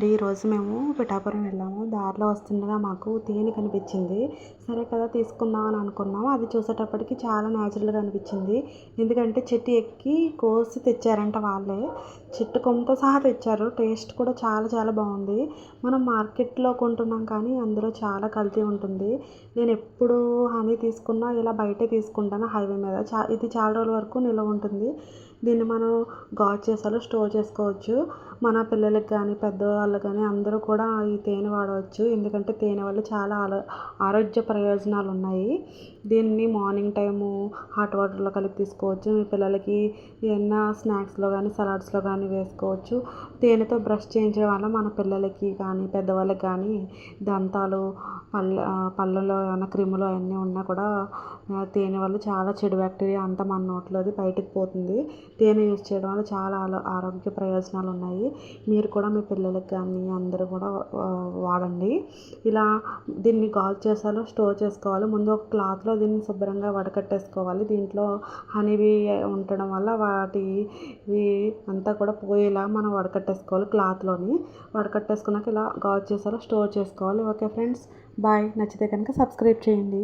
అండి. ఈరోజు మేము పిఠాపురం వెళ్ళాము. దారిలో వస్తుండగా మాకు తేనె కనిపించింది. సరే కదా తీసుకుందాం అని అనుకున్నాము. అది చూసేటప్పటికి చాలా న్యాచురల్గా అనిపించింది. ఎందుకంటే చెట్టు ఎక్కి కోసి తెచ్చారంట వాళ్ళే. చెట్టు కొమ్మతో సహా తెచ్చారు. టేస్ట్ కూడా చాలా చాలా బాగుంది. మనం మార్కెట్లో కొంటున్నాం కానీ అందులో చాలా కల్తీ ఉంటుంది. నేను ఎప్పుడు హనీ తీసుకున్నా ఇలా బయటే తీసుకుంటాను హైవే మీద. చా ఇది చాలా రోజుల వరకు నిల్వ ఉంటుంది. దీన్ని మనం గాడ్ చేసాలో స్టోర్ చేసుకోవచ్చు. మన పిల్లలకి కానీ పెద్దవాళ్ళకి కానీ అందరూ కూడా ఈ తేనె వాడవచ్చు. ఎందుకంటే తేనె వల్ల చాలా ఆరో ఆరోగ్య ప్రయోజనాలు ఉన్నాయి దీన్ని మార్నింగ్ టైము హాట్ వాటర్లో కలిపి తీసుకోవచ్చు. మీ పిల్లలకి ఏమన్నా స్నాక్స్లో కానీ సలాడ్స్లో కానీ వేసుకోవచ్చు. తేనెతో బ్రష్ చేయించడం వల్ల మన పిల్లలకి కానీ పెద్దవాళ్ళకి కానీ దంతాలు పళ్ళ పళ్ళలో ఏమైనా క్రిములు అవన్నీ ఉన్నా కూడా తేనె వల్ల చాలా చెడు బ్యాక్టీరియా అంతా మన నోట్లోది బయటికి పోతుంది. తేనె యూజ్ చేయడం వల్ల చాలా ఆరోగ్య ప్రయోజనాలు ఉన్నాయి మీరు కూడా మీ పిల్లలకి కానీ అందరూ కూడా వాడండి. ఇలా దీన్ని గాల్ చేసాలో స్టోర్ చేసుకోవాలి ముందు ఒక క్లాత్లో దీన్ని శుభ్రంగా వడకట్టేసుకోవాలి. దీంట్లో హనీవి ఉండడం వల్ల వాటి అంతా కూడా పోయేలా మనం వడకట్టేసుకోవాలి క్లాత్లోని. వడకట్టేసుకున్నాక ఇలా గాల్ చేసాలో స్టోర్ చేసుకోవాలి. Okay friends bye. నచ్చితే కనుక సబ్స్క్రైబ్ చేయండి.